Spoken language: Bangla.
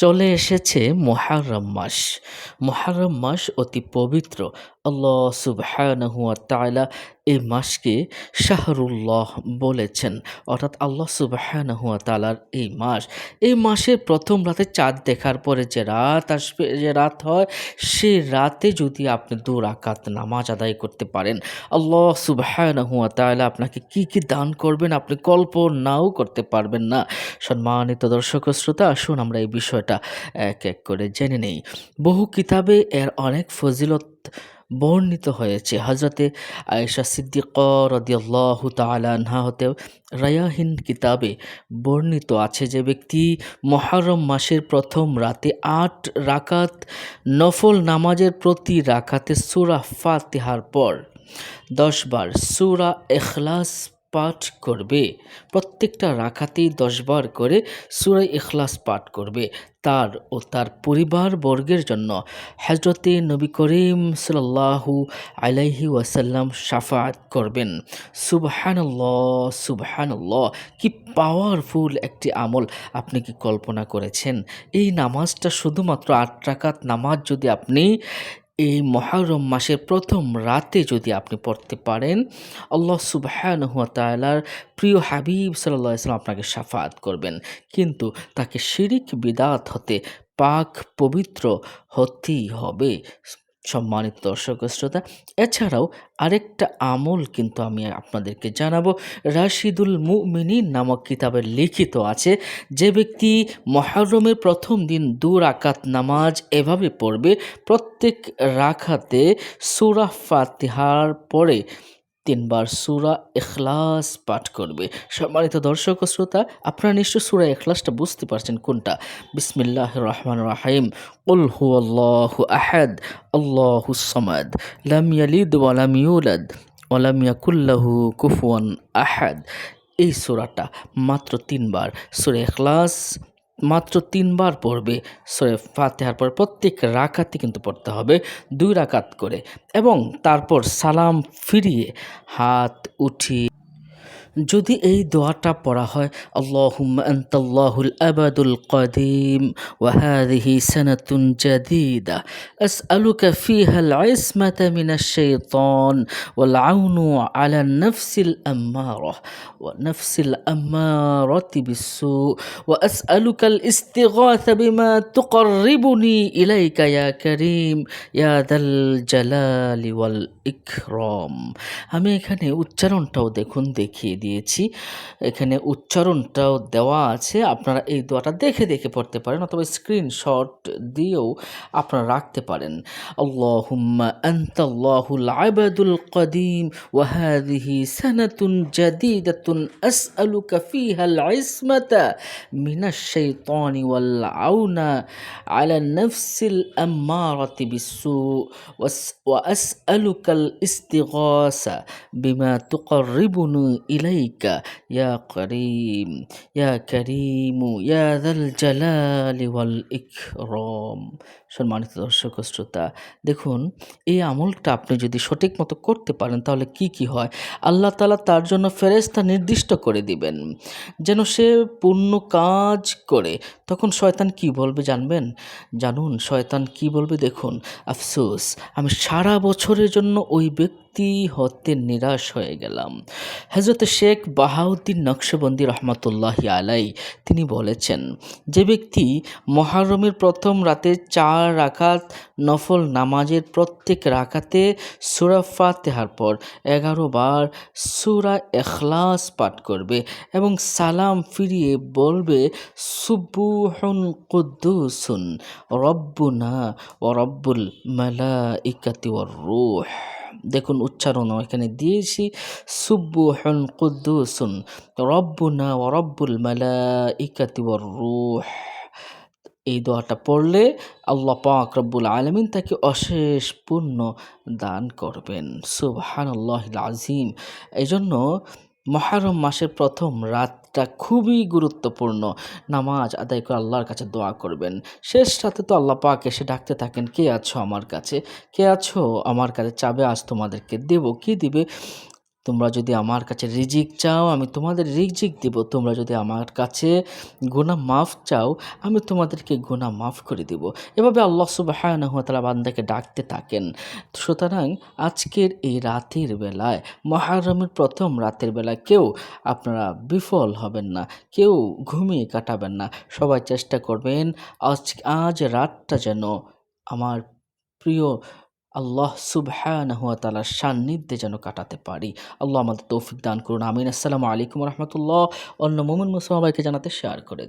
চলে এসেছে মোহারম মাস। মোহারম মাস অতি পবিত্র। আল্লাহ সুবহানাহু ওয়া তাআলা এই মাসকে শাহরুল্লাহ বলেছেন। অর্থাৎ আল্লাহ সুবহানাহু ওয়া তাআলার এই মাস। এই মাসের প্রথম রাতে চাঁদ দেখার পরে যে রাত আসবে, যে রাত হয়, সে রাতে যদি আপনি দু রাকাত নামাজ আদায় করতে পারেন, আল্লাহ সুবহানাহু ওয়া তাআলা আপনাকে কি কি দান করবেন আপনি কল্পনাও করতে পারবেন না। সম্মানিত দর্শক শ্রোতা, আসুন আমরা এই বিষয়টা এক এক করে জেনে নেই। বহু কিতাবে এর অনেক ফজিলত বর্ণিত হয়েছে। হজরতে আয়েশা সিদ্দিক রদিয়াল্লাহ তালাহা হতে রায়াহিন কিতাবে বর্ণিত আছে যে ব্যক্তি মহরম মাসের প্রথম রাতে আট রাকাত নফল নামাজের প্রতি রাকাতে সুরা ফাতেহার পর দশবার সুরা এখলাস পাঠ করবে। প্রত্যেকটা রাখাতেই দশবার করে সুরাই ইখলাস পাঠ করবে তার ও তার পরিবার বর্গের জন্য। হজরতে নবী করিম সাল্লাহু আলাইহি ওয়াসাল্লাম সাফাত করবেন। সুবহানাল্লাহ সুবহানাল্লাহ, কি পাওয়ারফুল একটি আমল আপনি কি কল্পনা করেছেন? এই নামাজটা শুধুমাত্র আট রাকাত নামাজ যদি আপনি এই মহরম মাসের প্রথম রাতে যদি আপনি পড়তে পারেন, আল্লাহ সুবাহানহুয়া তালার প্রিয় হাবিব সাল্লাহ ইসলাম আপনাকে সাফাত করবেন। কিন্তু তাকে শিরিক বিদাত হতে পাক পবিত্র হতেই হবে। সম্মানিত দর্শক শ্রোতা, এছাড়াও আরেকটা আমল কিন্তু আমি আপনাদেরকে জানাব। রাশিদুল মুমিনী নামক কিতাবে লিখিত আছে, যে ব্যক্তি মহরমের প্রথম দিন দু রাকাত নামাজ এভাবে পড়বে, প্রত্যেক রাখাতে সুরা ফাতিহার পরে তিনবার সুরা এখলাস পাঠ করবে। সম্মানিত দর্শক শ্রোতা, আপনারা নিশ্চয় সুরা এখলাসটা বুঝতে পারছেন কোনটা? বিসমিল্লাহ রহমান রাহিম। উল হু আল্লাহ আহাদ, আল্লাহ সমাদ। লাম ইয়ালিদ ওয়ালাম ইউলাদ ওয়ালাম ইয়াকুল্লাহু কুফুয়ান আহাদ। এই সুরাটা মাত্র তিনবার। সুরে এখলাস মাত্র তিনবার পড়বে। সরে ফাতেহার পর প্রত্যেক রাকাতে কিন্তু পড়তে হবে, দুই রাকাত করে। এবং তারপর সালাম ফিরিয়ে হাত উঠিয়ে যদি এই দোয়াটা পড়া হয় আল্লাহুম আন্তাল্লাহুল আবাদুল কদিম ওয়াহাদিহি সানাতুন জাদিদা আসআলুকা ফিহাল ইসমাতা মিনাশ শাইতান ওয়াল আউনু আলা নাফসিল আম্মারা ওয়া নাফসিল আমারাতি বিসু ওয়া আসআলুকা আল ইস্তিগাসা বিমা তুকাররিবুনি ইলাইকা ইয়া করিম ইয়া দাল জালালি ওয়াল ইকরাম আমি এখানে উচ্চারণটাও দেখুন দেখিয়ে দিয়েছি। এখানে উচ্চারণটাও দেওয়া আছে। আপনারা এই দোয়াটা দেখে দেখে পড়তে পারেন অথবা স্ক্রিনশট দিয়েও আপনারা রাখতে পারেন। আল্লাহুম্মা আন্তাল্লাহুল আবাদুল কদিম ওয়াহাদিহি সানাতুন জাদিদাতুন আসআলুকা ফিহাল ইসমাতা মিনাশ শাইতানি ওয়াল আউনা আলা নাফসিল আমারাতি বিসু ওয়াসআলুকাল ইস্তিগাসা বিমা তুকাররিবুনি ইলাই إليك يا قريم يا كريم يا ذا الجلال والإكرام. সম্মানিত দর্শক শ্রোতা, দেখুন, এই আমলটা আপনি যদি সঠিক মতো করতে পারেন, তাহলে কি কি হয়? আল্লাহ তালা তার জন্য ফেরেস্তা নির্দিষ্ট করে দিবেন। যেন সে পূর্ণ কাজ করে। তখন শয়তান কি বলবে জানবেন? জানুন, শয়তান কি বলবে দেখুন, আফসোস, আমি সারা বছরের জন্য ওই ব্যক্তি হতে নিরাশ হয়ে গেলাম। হজরত শেখ বাহাউদ্দিন নকশবন্দি রহমতুল্লাহ আলাই তিনি বলেছেন, যে ব্যক্তি মহারমের প্রথম রাতে চার রাকাত নফল নামাজের প্রত্যেক রাকাতে সুরা ফাতেহার পর এগারো বার সুরা এখলাস পাঠ করবে এবং সালাম ফিরিয়ে বলবে, সুবুহন কুদ্দুসুন রব্বুনা ও রব্বুল মালা ইকাতি ও রুহ। দেখুন উচ্চারণ এখানে দিয়েছি সুব্বুহন কুদ্দুসুন রব্বুনা ও রব্বুল মালা ইকাতি ও রুহ। এই দোয়াটা পড়লে আল্লাহ পাক রব্বুল আলমিন তাকে অশেষ পূর্ণ দান করবেন। সুবহান আল্লাহ আজিম এই জন্য মহারম মাসের প্রথম রাতটা খুবই গুরুত্বপূর্ণ। নামাজ আদায় করে আল্লাহর কাছে দোয়া করবেন। শেষ রাতে তো আল্লাহ পাক এসে ডাকতে থাকেন, কে আছো আমার কাছে? কে আছো আমার কাছে? চাবে আজ তোমাদেরকে দেব। কি দিবে? তোমরা যদি আমার কাছে রিজিক চাও, আমি তোমাদের রিজিক দিব। তোমরা যদি আমার কাছে গুনাহ মাফ চাও, আমি তোমাদেরকে গুনাহ মাফ করে দিব। এভাবে আল্লাহ সুবহানাহু ওয়া তাআলা বান্দাকে ডাকতে থাকেন। সুতরাং আজকের এই রাতের বেলায়, মহারমের প্রথম রাতের বেলায় কেউ আপনারা বিফল হবেন না, কেউ ঘুমিয়ে কাটাবেন না। সবাই চেষ্টা করবেন, আজ আজ রাতটা যেন আমার প্রিয় আল্লাহ সুবহান হুয়া তালার সান্নিধ্যে যেন কাটাতে পারি। আল্লাহ আমাদের তৌফিক দান করুন, আমিন। আসসালামু আলাইকুম রহমতুল্লাহ। অন্য মোমিন মুসলমাইকে জানাতে শেয়ার করে দিন।